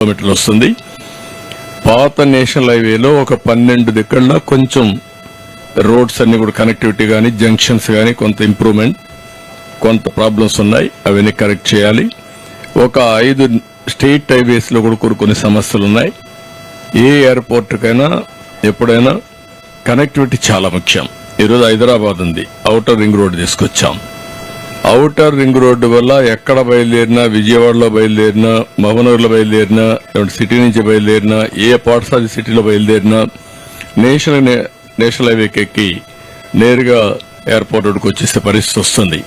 కిలోమీటర్లు వస్తుంది. పాత నేషనల్ హైవేలో ఒక పన్నెండు దగ్గర కొంచెం రోడ్స్ అన్ని కూడా కనెక్టివిటీ కానీ జంక్షన్స్ కానీ కొంత ఇంప్రూవ్మెంట్ కొంత ప్రాబ్లమ్స్ ఉన్నాయి. అవన్నీ కరెక్ట్ చేయాలి. ఒక ఐదు స్టేట్ హైవేస్లో కూడా కొన్ని- సమస్యలు ఉన్నాయి. ఏ ఎయిర్పోర్ట్కైనా ఎప్పుడైనా కనెక్టివిటీ చాలా ముఖ్యం. ఈరోజు హైదరాబాద్ ఉంది. అవుటర్ రింగ్ రోడ్ తీసుకొచ్చాం. అవుటర్ రింగ్ రోడ్డు వల్ల ఎక్కడ బయలుదేరినా విజయవాడలో బయలుదేరినా మహబూబ్నగర్లో బయలుదేరినా లేదంటే సిటీ నుంచి బయలుదేరినా ఏ పాఠశాల సిటీలో బయలుదేరినా నేషనల్ నే- నేషనల్ హైవేకి ఎక్కి నేరుగా ఎయిర్పోర్ట్ రోడ్డుకు వచ్చేసే పరిస్థితి వస్తుంది.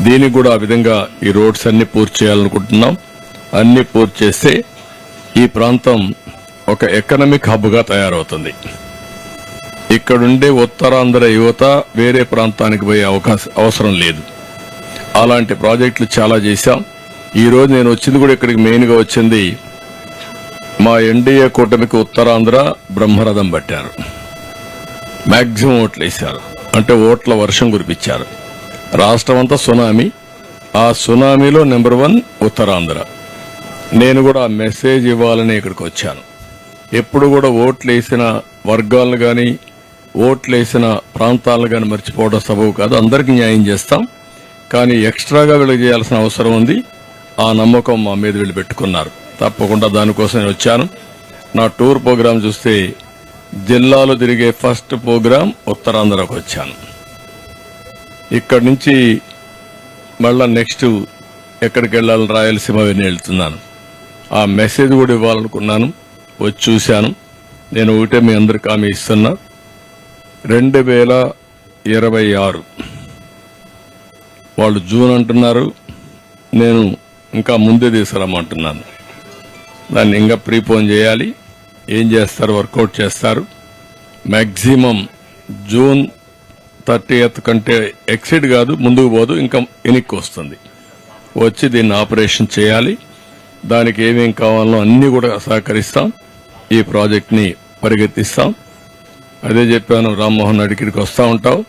దీనికి కూడా ఆ విధంగా ఈ రోడ్స్ అన్ని పూర్తి చేయాలనుకుంటున్నాం. అన్ని పూర్తి చేస్తే ఈ ప్రాంతం ఒక ఎకనమిక్ హబ్గా తయారవుతుంది. ఇక్కడుండే ఉత్తరాంధ్ర యువత వేరే ప్రాంతానికి పోయే అవకాశం అవసరం లేదు. అలాంటి ప్రాజెక్టులు చాలా చేశాం. ఈరోజు నేను వచ్చింది కూడా ఇక్కడికి మెయిన్గా వచ్చింది మా ఎన్డీఏ కూటమికి ఉత్తరాంధ్ర బ్రహ్మరథం పట్టారు. మ్యాక్సిమం ఓట్లు వేశారు. అంటే ఓట్ల వర్షం కురిపించారు. రాష్ట్రం అంతా సునామీ. ఆ సునామీలో నెంబర్ వన్ ఉత్తరాంధ్ర. నేను కూడా ఆ మెసేజ్ ఇవ్వాలని ఇక్కడికి వచ్చాను. ఎప్పుడు కూడా ఓట్లు వేసిన వర్గాలను కానీ ఓట్లు వేసిన ప్రాంతాలను కానీ మర్చిపోవడం సబబు కాదు. అందరికీ న్యాయం చేస్తాం. కానీ ఎక్స్ట్రాగా వీళ్ళకి చేయాల్సిన అవసరం ఉంది. ఆ నమ్మకం మా మీద వీళ్ళు పెట్టుకున్నారు. తప్పకుండా దానికోసం నేను వచ్చాను. నా టూర్ ప్రోగ్రాం చూస్తే జిల్లాలో తిరిగే ఫస్ట్ ప్రోగ్రాం ఉత్తరాంధ్రకు వచ్చాను. ఇక్కడి నుంచి మళ్ళా నెక్స్ట్ ఎక్కడికి వెళ్ళాలని రాయలసీమ వెళ్ళి వెళ్తున్నాను. ఆ మెసేజ్ కూడా ఇవ్వాలనుకున్నాను. వచ్చి చూశాను. నేను ఒకటే మీ అందరికి ఆమె ఇస్తున్నా. రెండు వేల ఇరవై ఆరు వాళ్ళు జూన్ అంటున్నారు. నేను ఇంకా ముందే తీసుకురమ్మంటున్నాను. దాన్ని ఇంకా ప్రీపోన్ చేయాలి. ఏం చేస్తారు వర్కౌట్ చేస్తారు. మ్యాక్సిమం జూన్ థర్టీ కంటే ఎక్సిడ్ కాదు ముందుకు పోదు ఇంకా వెనక్కి వస్తుంది. వచ్చి దీన్ని ఆపరేషన్ చేయాలి. దానికి ఏమేం కావాలో అన్నీ కూడా సహకరిస్తాం. ఈ ప్రాజెక్ట్ని పరిగెత్తిస్తాం. అదే చెప్పాను రామ్మోహన్ అడిగిరికి వస్తూ ఉంటావు.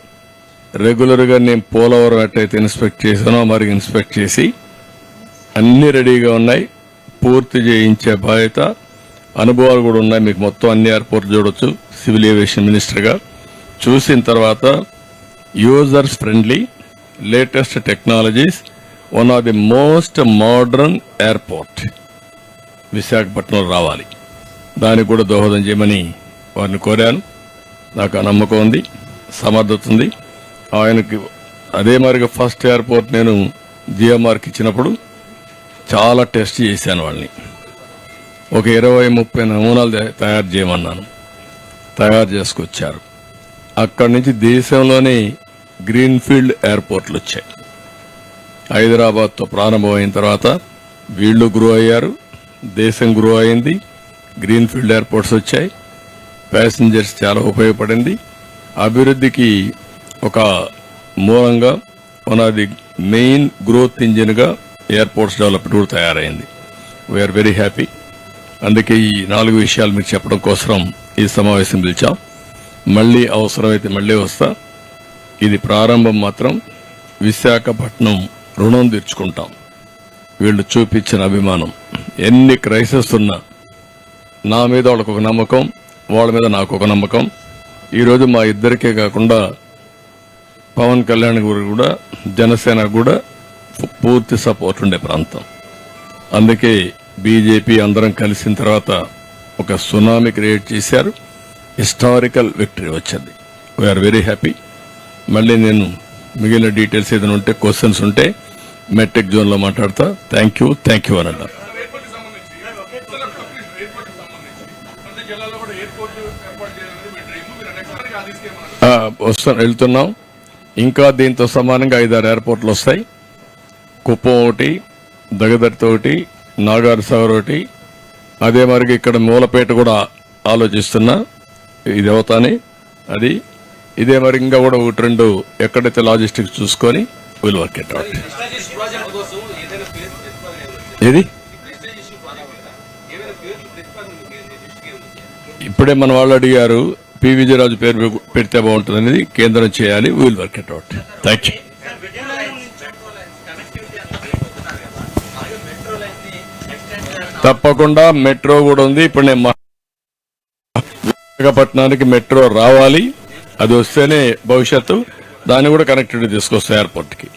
రెగ్యులర్గా నేను పోలవరం ఎట్టయితే ఇన్స్పెక్ట్ చేశానో మరి ఇన్స్పెక్ట్ చేసి అన్ని రెడీగా ఉన్నాయి. పూర్తి చేయించే బాధ్యత అనుభవాలు కూడా ఉన్నాయి. మీకు మొత్తం అన్ని ఎయిర్పోర్ట్ చూడొచ్చు సివిల్ ఏవియేషన్ మినిస్టర్గా చూసిన తర్వాత users friendly latest technologies one of the most modern airport విశాఖపట్నంలో రావాలి. దానికి కూడా దోహదం చేయమని వారిని కోరాను. నాకు ఆ నమ్మకం ఉంది సమర్థత ఉంది. ఆయనకి అదే మరిగా ఫస్ట్ ఎయిర్పోర్ట్ నేను జిఎంఆర్కి ఇచ్చినప్పుడు చాలా టెస్ట్ చేశాను వాళ్ళని. ఒక ఇరవై ముప్పై నమూనాలు తయారు చేయమన్నాను. తయారు చేసుకొచ్చారు. అక్కడి నుంచి దేశంలోనే గ్రీన్ఫీల్డ్ ఎయిర్పోర్ట్లు వచ్చాయి. హైదరాబాద్తో ప్రారంభమైన తర్వాత వీళ్ళు గ్రో అయ్యారు దేశం గ్రో అయింది గ్రీన్ఫీల్డ్ ఎయిర్పోర్ట్స్ వచ్చాయి ప్యాసింజర్స్ చాలా ఉపయోగపడింది అభివృద్ధికి ఒక మూలంగా one of the main growth ఇంజిన్గా airports development కూడా తయారైంది. వీఆర్ వెరీ హ్యాపీ అందుకే ఈ నాలుగు విషయాలు మీరు చెప్పడం కోసం ఈ సమావేశం పిలిచాం. మళ్ళీ అవసరమైతే మళ్ళీ వస్తా. ఇది ప్రారంభం మాత్రం విశాఖపట్నం రుణం తీర్చుకుంటాం. వీళ్ళు చూపించిన అభిమానం. ఎన్ని క్రైసిస్ ఉన్నా నా మీద వాళ్ళకు ఒక నమ్మకం వాళ్ళ మీద నాకు ఒక నమ్మకం. ఈరోజు మా ఇద్దరికే కాకుండా పవన్ కళ్యాణ్ గారు కూడా జనసేన కూడా పూర్తి సపోర్ట్ ఉండే ప్రాంతం. అందుకే బీజేపీ అందరం కలిసిన తర్వాత ఒక సునామీ క్రియేట్ చేశారు. హిస్టారికల్ విక్టరీ వచ్చింది. వీఆర్ వెరీ హ్యాపీ మళ్ళీ నేను మిగిలిన డీటెయిల్స్ ఏదైనా ఉంటే క్వశ్చన్స్ ఉంటే మెట్రిక్ జోన్లో మాట్లాడతా. థ్యాంక్ యూ థ్యాంక్ యూ అని అన్నారు ఎయిర్పోర్ట్ సంబంధించి ఎయిర్పోర్ట్ సంబంధించి ప్రతి జిల్లాలో కూడా ఎయిర్పోర్ట్ ఏర్పాటు చేయాలనేది మీ డ్రీమ్. మీరు నెక్స్ట్ సారికి అది తీసుకెళ్ళమన్నారు ఆ, వస్తాం వెళ్తున్నాం. ఇంకా దీంతో సమానంగా ఐదారు ఎయిర్పోర్ట్లు వస్తాయి. కుప్పం ఒకటి దగదర్తి ఒకటి నాగార్ ఒకటి. అదే మరి ఇక్కడ మూలపేట కూడా ఆలోచిస్తున్నా. ఇది అవుతాని. అది ఇదే మరి ఇంకా కూడా ఒకటి రెండు ఎక్కడైతే లాజిస్టిక్స్ చూసుకొని విల్ వర్క్ ఇట్ అవుట్ ఇప్పుడే మన వాళ్ళు అడిగారు పి విజయరాజు పేరు పెడితే బాగుంటుంది అనేది కేంద్రం చేయాలి will work it out. Thank you తప్పకుండా మెట్రో కూడా ఉంది. ఇప్పుడు నేను విశాఖపట్నానికి మెట్రో రావాలి. అది వస్తేనే భవిష్యత్తు. దాన్ని కూడా కనెక్టివిటీ తీసుకొస్తాయి ఎయిర్పోర్ట్కి